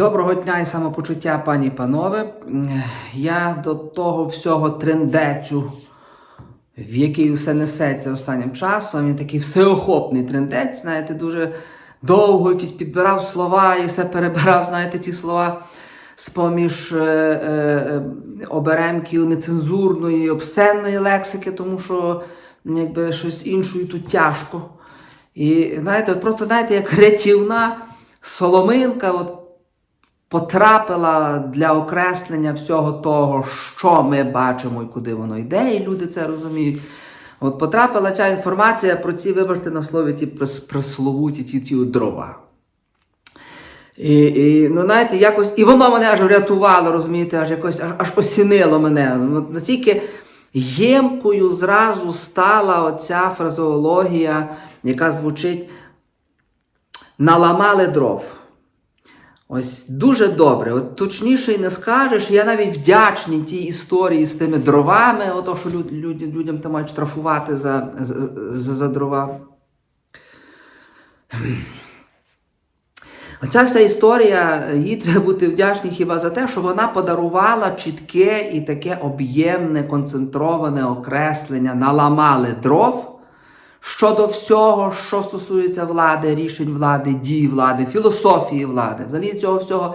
Доброго дня і самопочуття, пані і панове. Я до того всього трендецю, в який все несеться останнім часом. Він такий всеохопний трендець, знаєте, дуже довго якісь підбирав слова і все перебирав, знаєте, ті слова з-поміж е, е, оберемків нецензурної, обсценної лексики, тому що якби щось іншою тут тяжко. І знаєте, от просто знаєте, як рятівна соломинка, от потрапила для окреслення всього того, що ми бачимо і куди воно йде, і люди це розуміють. От потрапила ця інформація про ці, вибачте на слові, ті прес- пресловуті ті, ті дрова. І, і, ну, знаєте, якось, і воно мене аж врятувало, розумієте, аж якось аж, аж осінило мене. От настільки ємкою зразу стала оця фразеологія, яка звучить наламали дров. Ось дуже добре. От точніше й не скажеш. Я навіть вдячний тій історії з тими дровами, ото що люд, люд, людям там мають штрафувати за, за, за дрова. Оця вся історія, їй треба бути вдячній хіба за те, що вона подарувала чітке і таке об'ємне, концентроване окреслення, наламали дров щодо всього, що стосується влади, рішень влади, дій влади, філософії влади, взагалі цього всього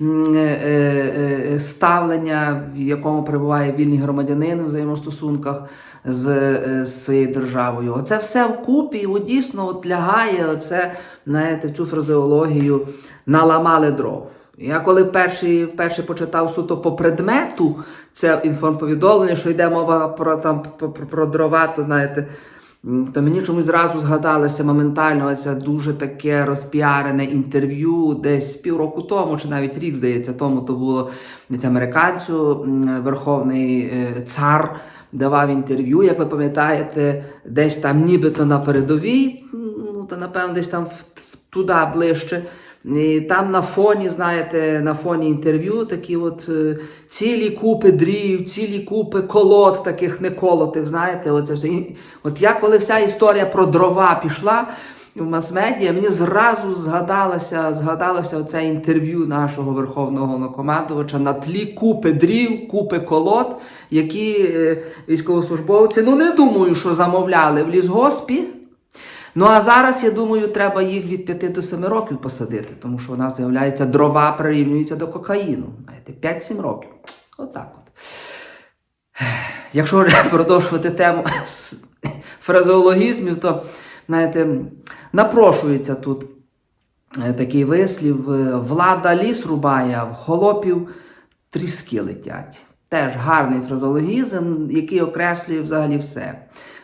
е, е, е, ставлення, в якому перебуває вільний громадянин у взаємостосунках з, своєю державою. Оце все вкупі от дійсно от лягає оце, знаєте, цю фразеологію наламали дров. Я коли вперше, вперше почитав суто по предмету це інформповідомлення, що йде мова про, там, про, про, про дрова, то знаєте, то мені чомусь зразу згадалося моментально це дуже таке розпіарене інтерв'ю десь півроку тому, чи навіть рік, здається, тому то було від американцю верховний е, цар давав інтерв'ю, як ви пам'ятаєте, десь там нібито на передовій, ну то напевно десь там в, туди ближче. І там на фоні, знаєте, на фоні інтерв'ю такі от е, цілі купи дрів, цілі купи колод таких неколотих, знаєте, оце. І От я коли вся історія про дрова пішла в мас-медіа, мені зразу згадалося, згадалося оце інтерв'ю нашого верховного головнокомандувача на тлі купи дрів, купи колод, які е, військовослужбовці, ну не думаю, що замовляли в лісгоспі. Ну а зараз, я думаю, треба їх від 5 до 7 років посадити, тому що у нас з'являється дрова прирівнюються до кокаїну. Знаєте, 5-7 років. Отак от. Якщо продовжувати тему фразеологізмів, то знаєте, напрошується тут е, такий вислів: е, влада ліс рубає, а в холопів тріски летять. Теж гарний фразеологізм, який окреслює взагалі все.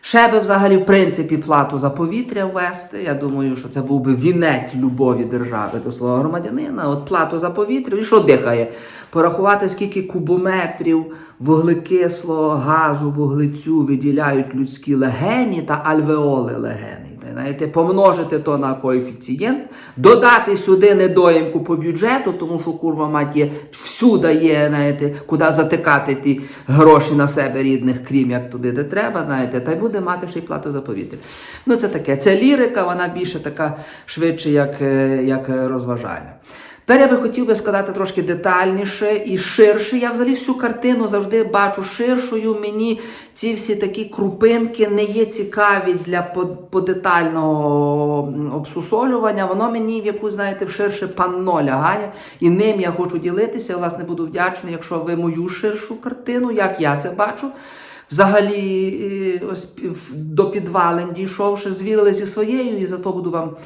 Ще би взагалі, в принципі, плату за повітря ввести. Я думаю, що це був би вінець любові держави до свого громадянина. От плату за повітря, і що дихає? Порахувати, скільки кубометрів вуглекислого газу, вуглецю виділяють людські легені та альвеоли легені. Знаєте, помножити то на коефіцієнт, додати сюди недоїмку по бюджету, тому що курва мать є всюди є, знаєте, куди затикати ті гроші на себе рідних, крім як туди, де треба, знаєте, та й буде мати ще й плату за повітря. Ну це таке. Це лірика, вона більше така швидше, як, е, як е, розважальна. Тепер я би хотів би сказати трошки детальніше і ширше. Я взагалі всю картину завжди бачу ширшою. Мені ці всі такі крупинки не є цікаві для подетального обсусолювання. Воно мені в якусь, знаєте, в ширше панно лягає. І ним я хочу ділитися. Власне, буду вдячний, якщо ви мою ширшу картину, як я це бачу. Взагалі, е, ось до підвалин дійшовши, звірили зі своєю, і за то буду вам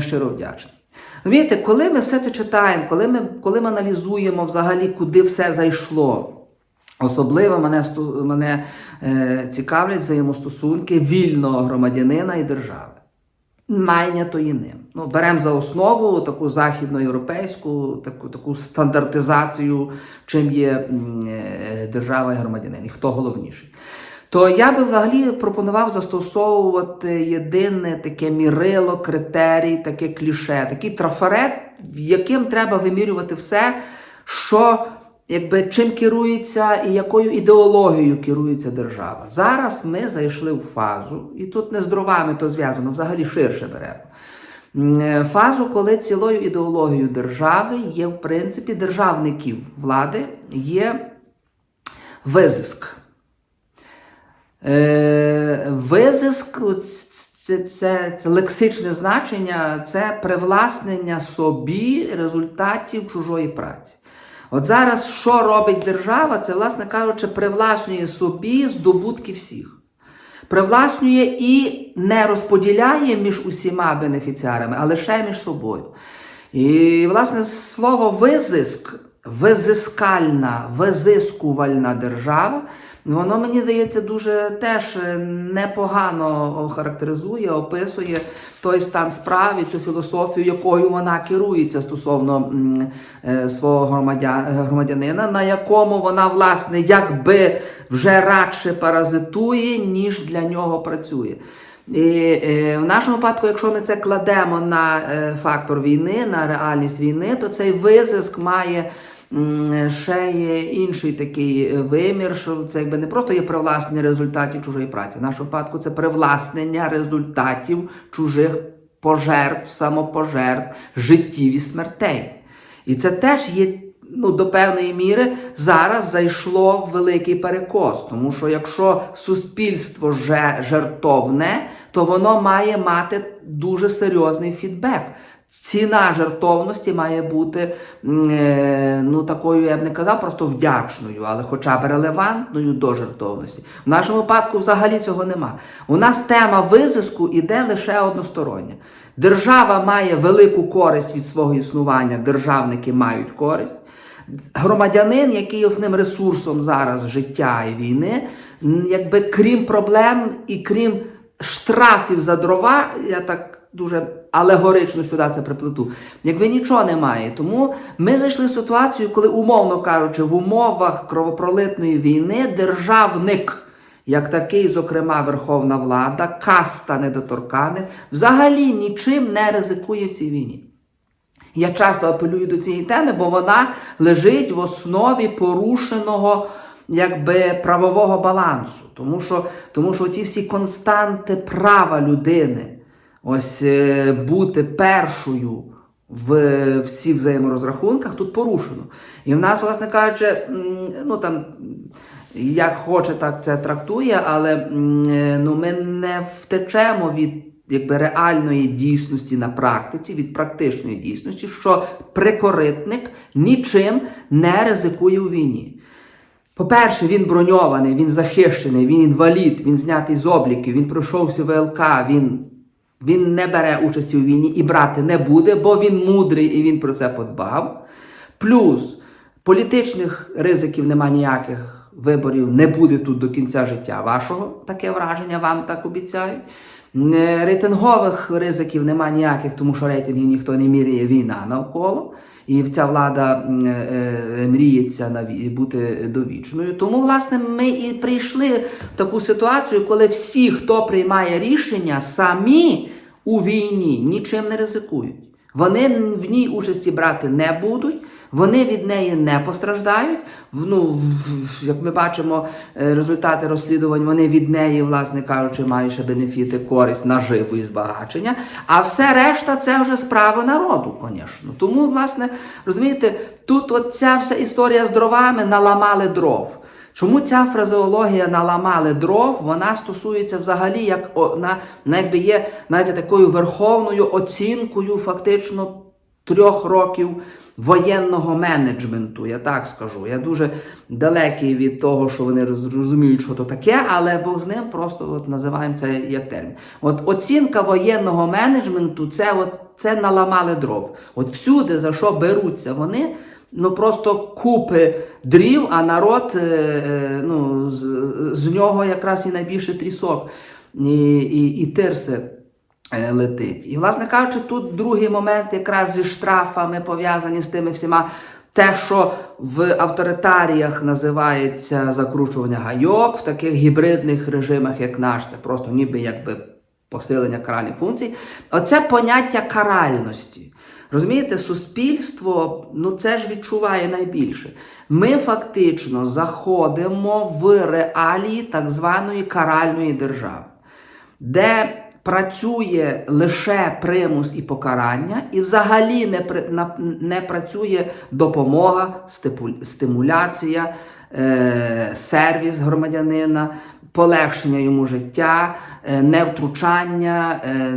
щиро вдячний. Розумієте, коли ми все це читаємо, коли ми, коли ми аналізуємо взагалі, куди все зайшло, особливо мене, мене е, цікавлять взаємостосунки вільного громадянина і держави, найнятої ним. Ну, беремо за основу таку західноєвропейську, таку, таку стандартизацію, чим є е, держава і громадянин, і хто головніший. То я би взагалі пропонував застосовувати єдине таке мірило, критерій, таке кліше, такий трафарет, в яким треба вимірювати все, що якби чим керується і якою ідеологією керується держава. Зараз ми зайшли в фазу, і тут не з дровами то зв'язано, взагалі ширше беремо. е, фазу, коли цілою ідеологією держави є, в принципі, державників влади, є визиск. Е, визиск це, це, це лексичне значення, це привласнення собі результатів чужої праці. От зараз що робить держава? Це, власне кажучи, привласнює собі здобутки всіх. Привласнює і не розподіляє між усіма бенефіціарами, а лише між собою. І, власне, слово визиск, визискальна, визискувальна держава, воно мені здається дуже теж непогано характеризує, описує той стан справи, цю філософію, якою вона керується стосовно е, свого громадянина, на якому вона, власне, якби вже радше паразитує, ніж для нього працює. І е, в нашому випадку, якщо ми це кладемо на е, фактор війни, на реальність війни, то цей визиск має ще є інший такий е, вимір, що це якби не просто є привласнення результатів чужої праці. В нашому випадку це привласнення результатів чужих пожертв, самопожертв, життів і смертей. І це теж є ну, до певної міри зараз зайшло в великий перекос. Тому що якщо суспільство же жертовне, то воно має мати дуже серйозний фідбек. Ціна жертовності має бути е, ну, такою, я б не казав, просто вдячною, але хоча б релевантною до жертовності. В нашому випадку взагалі цього нема. У нас тема визиску іде лише одностороння. Держава має велику користь від свого існування, державники мають користь. Громадянин, який основним ресурсом зараз життя і війни, якби крім проблем і крім штрафів за дрова, я так дуже алегорично сюди це приплету, якби нічого немає. Тому ми зайшли в ситуацію, коли, умовно кажучи, в умовах кровопролитної війни державник. Як такий, зокрема, верховна влада, каста недоторканих, взагалі нічим не ризикує в цій війні. Я часто апелюю до цієї теми, бо вона лежить в основі порушеного якби, правового балансу. Тому що, тому що ті всі константи права людини, ось е, бути першою в всіх взаєморозрахунках тут порушено. І в нас, власне кажучи, ну там. Як хоче, так це трактує, але е, ну, ми не втечемо від якби, реальної дійсності на практиці, від практичної дійсності, що прикоритник нічим не ризикує у війні. По-перше, він броньований, він захищений, він інвалід, він знятий з обліків, він пройшов всі ВЛК, він, він не бере участі у війні і брати не буде, бо він мудрий і він про це подбав. Плюс політичних ризиків нема ніяких. Виборів не буде тут до кінця життя вашого, таке враження, вам так обіцяють. Е, Рейтингових ризиків нема ніяких, тому що рейтингів ніхто не міряє війна навколо. І ця влада е, е, мріється на бути довічною. Тому, власне, ми і прийшли в таку ситуацію, коли всі, хто приймає рішення, самі у війні нічим не ризикують. Вони в ній участі брати не будуть, вони від неї не постраждають. Ну, як ми бачимо, е, результати розслідувань, вони від неї, власне кажучи, мають ще бенефіти, користь, наживу і збагачення. А все решта це вже справа народу, звісно. Тому, власне, розумієте, тут ця вся історія з дровами наламали дров. Чому ця фразеологія наламали дров, вона стосується взагалі як на якби є знаєте, такою верховною оцінкою фактично трьох років воєнного менеджменту, я так скажу. Я дуже далекий від того, що вони розуміють, що то таке, але Бог з ним просто от називаємо це як термін. От оцінка воєнного менеджменту це, от, це наламали дров. От всюди, за що беруться вони, ну просто купи дрів, а народ е, е, ну, з, з нього якраз і найбільше трісок і, і, і тирси летить. І, власне кажучи, тут другий момент якраз зі штрафами пов'язані з тими всіма. Те, що в авторитаріях називається закручування гайок, в таких гібридних режимах, як наш, це просто ніби якби посилення каральних функцій. Оце поняття каральності. Розумієте, суспільство ну це ж відчуває найбільше. Ми фактично заходимо в реалії так званої каральної держави, де працює лише примус і покарання, і взагалі не, не працює допомога, стимуляція, е, сервіс громадянина, полегшення йому життя, е, невтручання, е,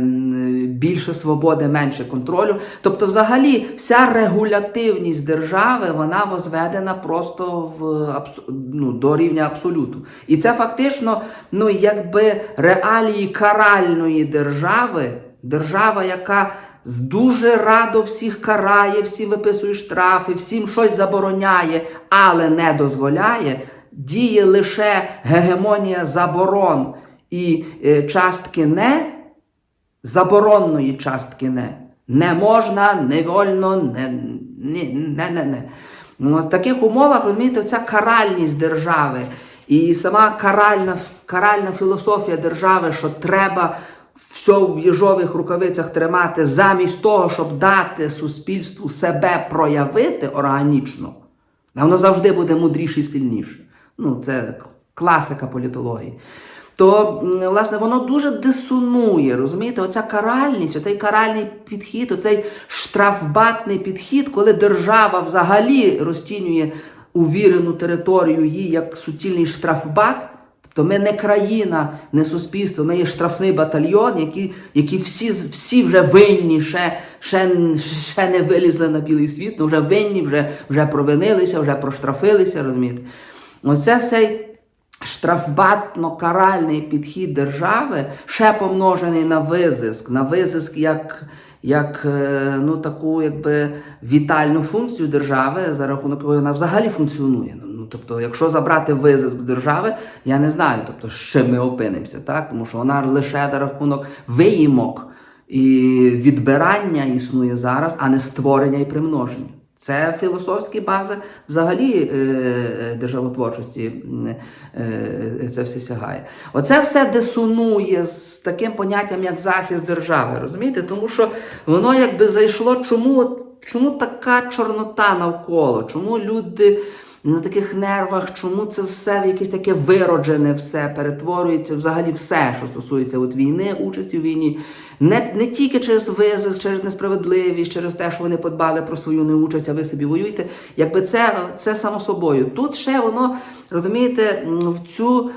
більше свободи, менше контролю. Тобто, взагалі, вся регулятивність держави вона возведена просто в ну, до рівня абсолюту. І це фактично, ну якби реалії каральної держави, держава, яка дуже радо всіх карає, всім виписує штрафи, всім щось забороняє, але не дозволяє. Діє лише гегемонія заборон і е, частки не, заборонної частки не. Не можна, не вольно, не, не, не, не, не. Ну, в таких умовах, розумієте, ця каральність держави і сама каральна, каральна філософія держави, що треба все в їжових рукавицях тримати, замість того, щоб дати суспільству себе проявити органічно, воно завжди буде мудріше і сильніше. Ну, це класика політології. То, власне, воно дуже дисонує, розумієте, оця каральність, оцей каральний підхід, оцей штрафбатний підхід, коли держава взагалі розцінює увірену територію її як суцільний штрафбат. Тобто ми не країна, не суспільство, ми є штрафний батальйон, які, які всі, всі вже винні, ще, ще, ще не вилізли на білий світ, ну вже винні, вже, вже провинилися, вже проштрафилися, розумієте. Оце все штрафбатно-каральний підхід держави, ще помножений на визиск, на визиск як, як е, ну, таку якби, вітальну функцію держави, за рахунок якої вона взагалі функціонує. Ну, тобто, якщо забрати визиск з держави, я не знаю, тобто, чим ми опинимося, так? тому що вона лише за рахунок виїмок і відбирання існує зараз, а не створення і примноження. Це філософські бази взагалі е, державотворчості е, це все сягає. Оце все дисонує з таким поняттям, як захист держави. Розумієте? Тому що воно якби зайшло. Чому, чому така чорнота навколо? Чому люди на таких нервах, чому це все в якесь таке вироджене все перетворюється взагалі все, що стосується от війни, участі в війні. Не, не тільки через визик, через несправедливість, через те, що вони подбали про свою неучасть, а ви собі воюєте. Якби це, це само собою. Тут ще воно, розумієте, в цю.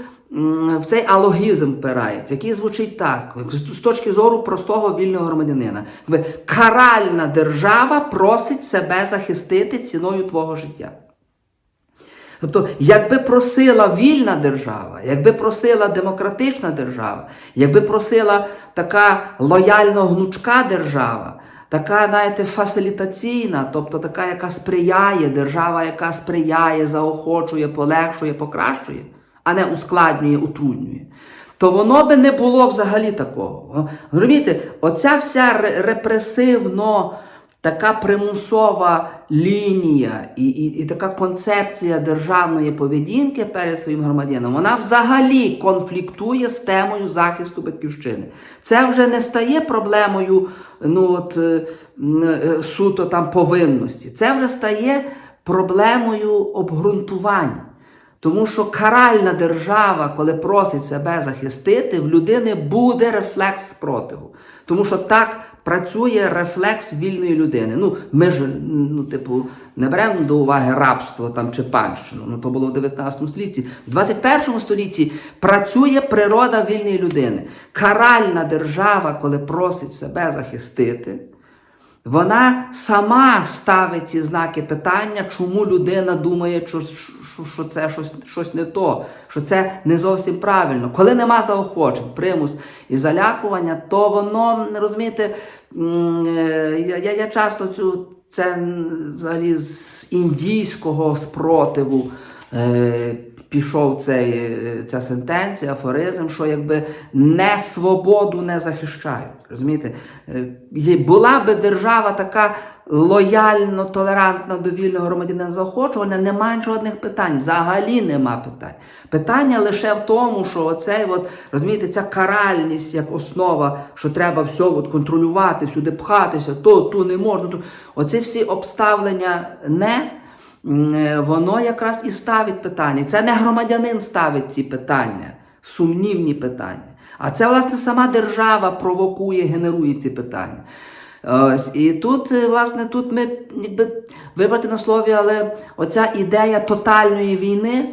В цей алогізм впирається, який звучить так, з точки зору простого вільного громадянина. Каральна держава просить себе захистити ціною твого життя. Тобто, якби просила вільна держава, якби просила демократична держава, якби просила така лояльно гнучка держава, така, знаєте, фасилітаційна, тобто така, яка сприяє, держава, яка сприяє, заохочує, полегшує, покращує, а не ускладнює, утруднює. То воно би не було взагалі такого. Розумієте, оця вся репресивно така примусова лінія і, і, і така концепція державної поведінки перед своїм громадянином, вона взагалі конфліктує з темою захисту батьківщини. Це вже не стає проблемою ну, от, е, е, суто там повинності. Це вже стає проблемою обґрунтувань. Тому що каральна держава, коли просить себе захистити, в людини буде рефлекс спротиву. Тому що так працює рефлекс вільної людини. Ну, ми ж, ну, типу, не беремо до уваги рабство там чи панщину. Ну, то було в 19 столітті. В 21 столітті працює природа вільної людини. Каральна держава, коли просить себе захистити, вона сама ставить ці знаки питання, чому людина думає, що, що, це щось, щось не то, що це не зовсім правильно. Коли нема заохочень, примус і залякування, то воно, розумієте, е, я, я часто цю це взагалі з індійського спротиву. Е, Пішов цей, е, ця сентенція, афоризм, що якби не свободу не захищають. Розумієте? Е, Була би держава така лояльно, толерантна до вільного громадянина заохочування, немає жодних питань. Взагалі нема питань. Питання лише в тому, що оцей, от, розумієте, ця каральність як основа, що треба все от, контролювати, всюди пхатися, то, то не можна. То... Оці всі обставлення не. Е, воно якраз і ставить питання. Це не громадянин ставить ці питання, сумнівні питання. А це, власне, сама держава провокує, генерує ці питання. Ось, і тут, е, власне, тут ми якби вибрати на слові, але оця ідея тотальної війни.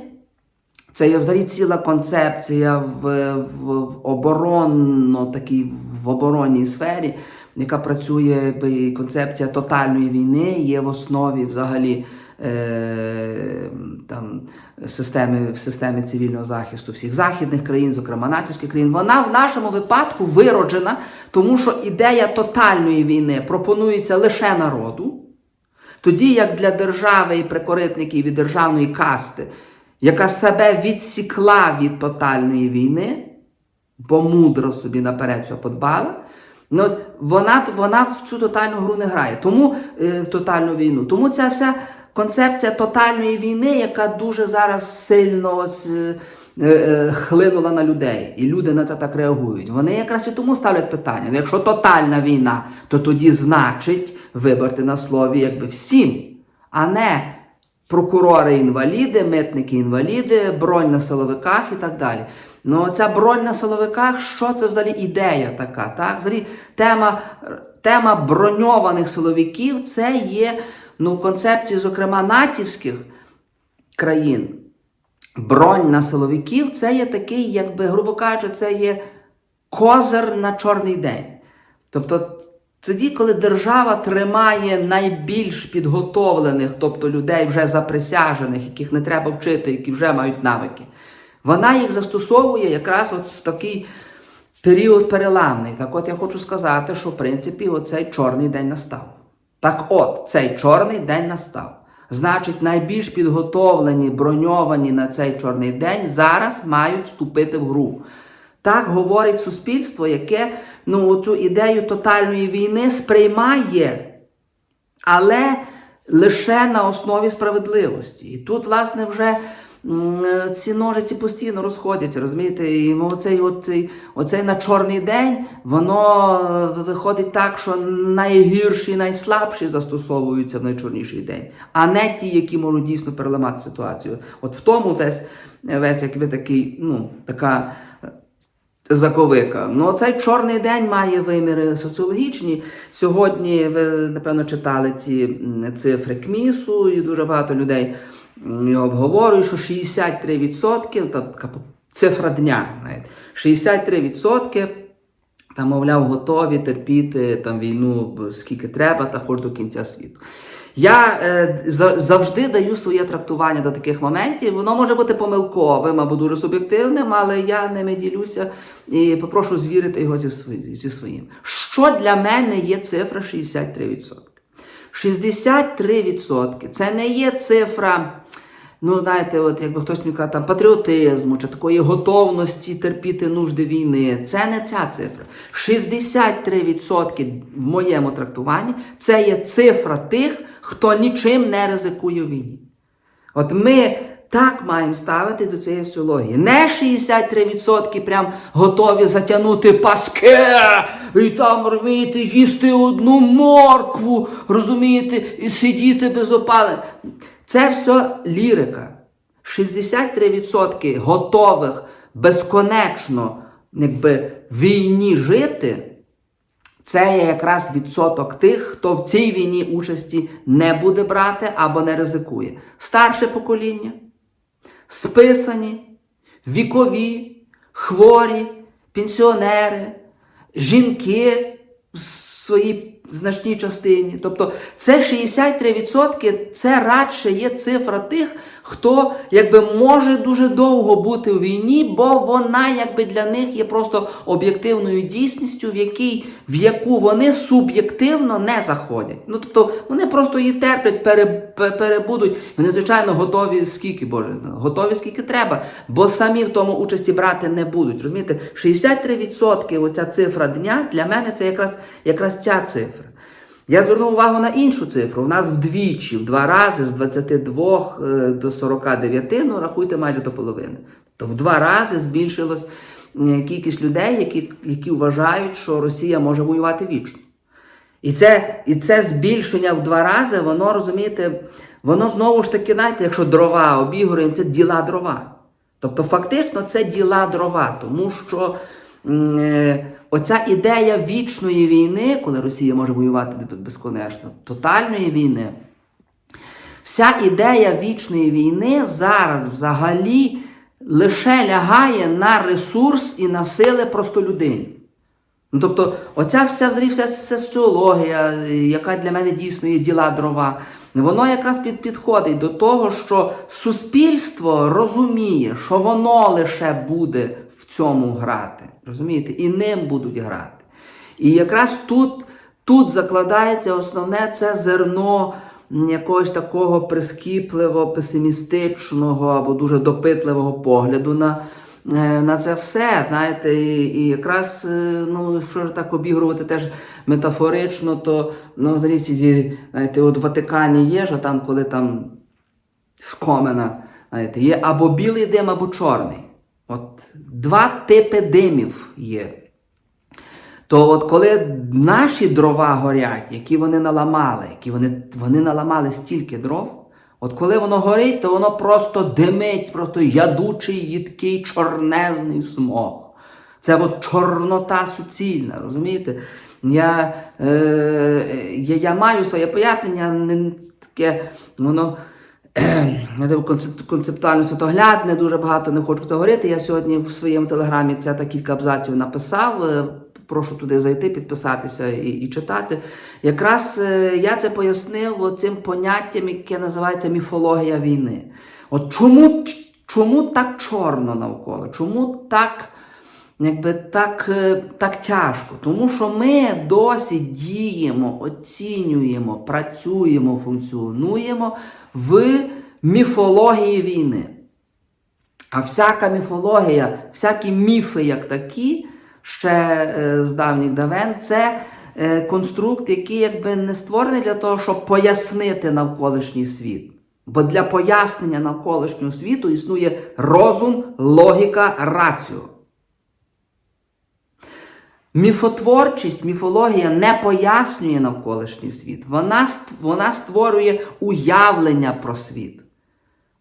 Це є взагалі ціла концепція в, в, в оборонно такій в оборонній сфері, яка працює, концепція тотальної війни є в основі взагалі там, системи, в системі цивільного захисту всіх західних країн, зокрема націвських країн. Вона в нашому випадку вироджена, тому що ідея тотальної війни пропонується лише народу. Тоді як для держави і прикоритників і державної касти, яка себе відсікла від тотальної війни, бо мудро собі наперед все подбала, ну, вона, вона в цю тотальну гру не грає. Тому е, в тотальну війну. Тому ця вся концепція тотальної війни, яка дуже зараз сильно е, е, хлинула на людей, і люди на це так реагують. Вони якраз і тому ставлять питання. Ну, якщо тотальна війна, то тоді значить вибрати на слові якби всім, а не прокурори інваліди, митники інваліди, бронь на силовиках і так далі. Ну, ця бронь на силовиках, що це взагалі ідея така? Так? Взагалі тема, тема броньованих силовиків це є ну, в концепції, зокрема, натівських країн. Бронь на силовиків це є такий, якби, грубо кажучи, це є козир на чорний день. Тобто, це тоді, коли держава тримає найбільш підготовлених, тобто людей вже заприсяжених, яких не треба вчити, які вже мають навики, вона їх застосовує якраз от в такий період переламний. Так от я хочу сказати, що в принципі оцей чорний день настав. Так от, цей чорний день настав. Значить, найбільш підготовлені, броньовані на цей чорний день зараз мають вступити в гру. Так говорить суспільство, яке ну, цю ідею тотальної війни сприймає, але лише на основі справедливості. І тут, власне, вже ці ножиці постійно розходяться, розумієте? І оцей, оцей, оцей на чорний день воно е, виходить так, що найгірші, найслабші застосовуються в найчорніший день, а не ті, які можуть дійсно переламати ситуацію. От в тому весь, весь якби такий, ну, така заковика. Ну, цей чорний день має виміри соціологічні. Сьогодні ви, напевно, читали ці цифри КМІСу, і дуже багато людей його що 63%, та така цифра дня, навіть, 63% там, мовляв, готові терпіти там, війну скільки треба, та хоч до кінця світу. Я е, завжди даю своє трактування до таких моментів. Воно може бути помилковим або дуже суб'єктивним, але я ними ділюся і попрошу звірити його зі своїм. Що для мене є цифра 63%? 63% це не є цифра. Ну, знаєте, от якби хтось мені казав, там патріотизму чи такої готовності терпіти нужди війни. Це не ця цифра. 63% в моєму трактуванні це є цифра тих, хто нічим не ризикує війні. От ми так маємо ставити до цієї соціології. Не 63% прям готові затягнути паски і там розумієте, їсти одну моркву, розумієте, і сидіти без опалення. Це все лірика. 63% готових безконечно якби, війні жити. Це є якраз відсоток тих, хто в цій війні участі не буде брати або не ризикує. Старше покоління, списані, вікові, хворі, пенсіонери, жінки в своїй значній частині. Тобто це 63% це радше є цифра тих, хто якби може дуже довго бути у війні, бо вона якби для них є просто об'єктивною дійсністю, в якій, в яку вони суб'єктивно не заходять. Ну тобто вони просто її терплять, пере, перебудуть. Вони, звичайно, готові скільки, Боже, готові скільки треба, бо самі в тому участі брати не будуть. Розумієте, 63% оця цифра дня для мене це якраз, якраз ця цифра. Я звернув увагу на іншу цифру. У нас вдвічі, в два рази з 22 е, до 49, ну рахуйте майже до половини. То в два рази збільшилась кількість людей, які, які вважають, що Росія може воювати вічно. І це, і це збільшення в два рази, воно розумієте, воно знову ж таки, знаєте, якщо дрова обігруємо, це діла дрова. Тобто, фактично, це діла дрова, тому що е, оця ідея вічної війни, коли Росія може воювати безконечно, тотальної війни. Вся ідея вічної війни зараз взагалі лише лягає на ресурс і на сили простолюдинів. Ну, тобто, оця вся вся соціологія, яка для мене дійсно є діла дрова, воно якраз під, підходить до того, що суспільство розуміє, що воно лише буде в цьому грати. Розумієте? І ним будуть грати. І якраз тут, тут закладається основне це зерно якогось такого прискіпливо, песимістичного або дуже допитливого погляду на, е, на це все. Знаєте, і, і якраз, е, ну, якщо так обігрувати теж метафорично, то ну, взагалі, знаєте, от в Ватикані є, що там, коли там з комена, знаєте, є або білий дим, або чорний. От два типи димів є. То от коли наші дрова горять, які вони наламали, які вони, вони наламали стільки дров, от коли воно горить, то воно просто димить, просто ядучий, їдкий, чорнезний смог. Це от чорнота суцільна, розумієте? Я, е, я, я маю своє пояснення, не таке, воно концептуально світоглядне, дуже багато не хочу це говорити. Я сьогодні в своєму телеграмі це та кілька абзаців написав. е, Прошу туди зайти, підписатися і, і читати. Якраз е, я це пояснив цим поняттям, яке називається міфологія війни. От чому, чому так чорно навколо? Чому так, якби, так, е, так тяжко? Тому що ми досі діємо, оцінюємо, працюємо, функціонуємо в міфології війни. А всяка міфологія, всякі міфи, як такі, ще е, з давніх давен, це е, конструкт, який якби не створений для того, щоб пояснити навколишній світ. Бо для пояснення навколишнього світу існує розум, логіка, раціо. Міфотворчість, міфологія не пояснює навколишній світ. Вона, вона створює уявлення про світ.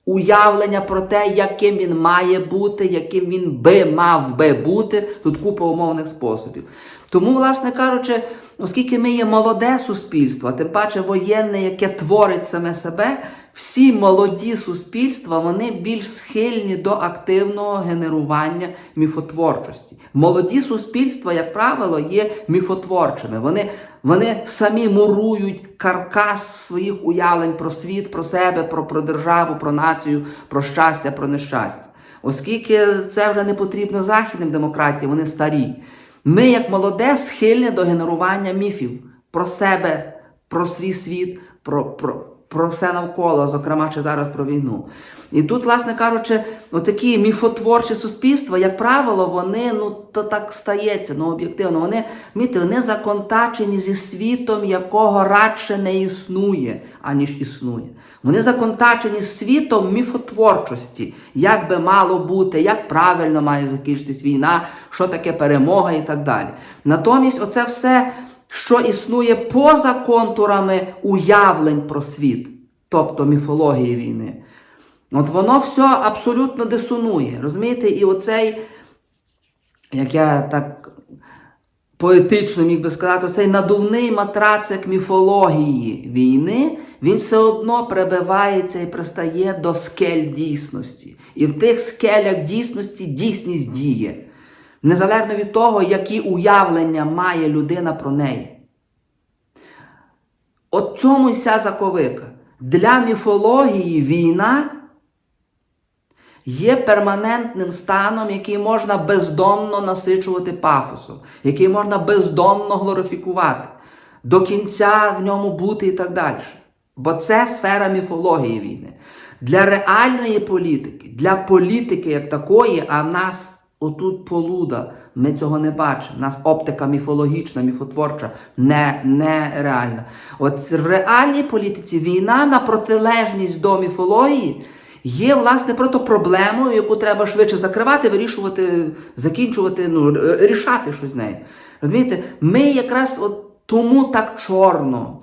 Уявлення про те, яким він має бути, яким він би мав би бути, тут купа умовних способів. Тому, власне кажучи, оскільки ми є молоде суспільство, а тим паче воєнне, яке творить саме себе, всі молоді суспільства вони більш схильні до активного генерування міфотворчості. Молоді суспільства, як правило, є міфотворчими. Вони, вони самі мурують каркас своїх уявлень про світ, про себе, про, про державу, про націю, про щастя, про нещастя. Оскільки це вже не потрібно західним демократіям, вони старі. Ми, як молоде, схильні до генерування міфів про себе, про свій світ, про, про, про все навколо, зокрема, чи зараз про війну. І тут, власне кажучи, отакі міфотворчі суспільства, як правило, вони ну то так стається, ну об'єктивно. Вони міти, вони законтачені зі світом, якого радше не існує, аніж існує. Вони законтачені з світом міфотворчості, як би мало бути, як правильно має закінчитись війна, що таке перемога і так далі. Натомість, оце все, що існує поза контурами уявлень про світ, тобто міфології війни. От воно все абсолютно дисонує. Розумієте? І оцей, як я так поетично міг би сказати, цей надувний матрацик міфології війни, він все одно прибивається і пристає до скель дійсності. І в тих скелях дійсності дійсність діє. Незалежно від того, які уявлення має людина про неї. От цьому й вся заковика. Для міфології війна є перманентним станом, який можна бездонно насичувати пафосом, який можна бездонно глорифікувати, до кінця в ньому бути і так далі. Бо це сфера міфології війни. Для реальної політики, для політики як такої, а в нас отут полуда, ми цього не бачимо. Нас оптика міфологічна, міфотворча, не, нереальна. От в реальній політиці війна на протилежність до міфології є, власне, просто проблемою, яку треба швидше закривати, вирішувати, закінчувати, ну, рішати щось з нею. Розумієте, ми якраз от тому так чорно,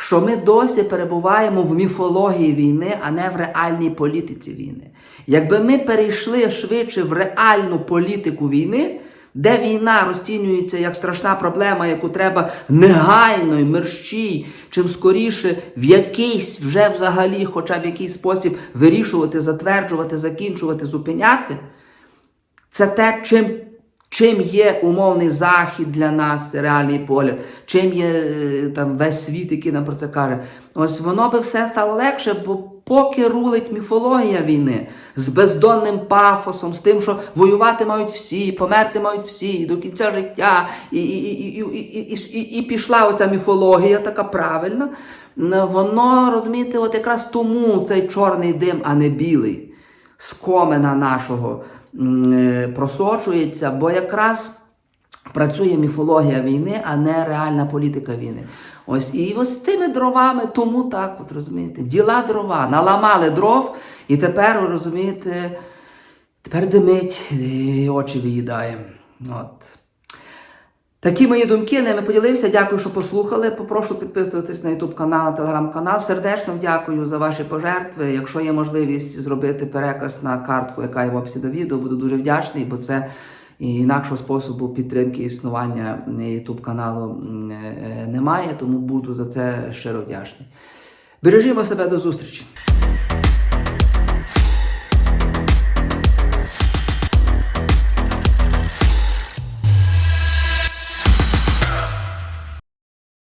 що ми досі перебуваємо в міфології війни, а не в реальній політиці війни. Якби ми перейшли швидше в реальну політику війни, де війна розцінюється як страшна проблема, яку треба негайно й мерщій, чим скоріше в якийсь вже взагалі, хоча б якийсь спосіб вирішувати, затверджувати, закінчувати, зупиняти, це те, чим, Чим є умовний захід для нас, реальний погляд, чим є е, там весь світ, який нам про це каже, ось воно би все стало легше, бо поки рулить міфологія війни з бездонним пафосом, з тим, що воювати мають всі, померти мають всі до кінця життя, і і, і, і, і, і, пішла оця міфологія, така правильна, воно розумієте, от якраз тому цей чорний дим, а не білий, з скомена нашого просочується, бо якраз працює міфологія війни, а не реальна політика війни. Ось і ось тими дровами, тому так, от розумієте, діла дрова, наламали дров, і тепер, розумієте, тепер димить, і очі виїдає. От. Такі мої думки, ними поділився. Дякую, що послухали. Попрошу підписуватись на YouTube канал, телеграм-канал. Сердечно дякую за ваші пожертви. Якщо є можливість зробити переказ на картку, яка є в описі до відео, буду дуже вдячний, бо це інакшого способу підтримки існування YouTube каналу е, немає, тому буду за це щиро вдячний. Бережімо себе до зустрічі.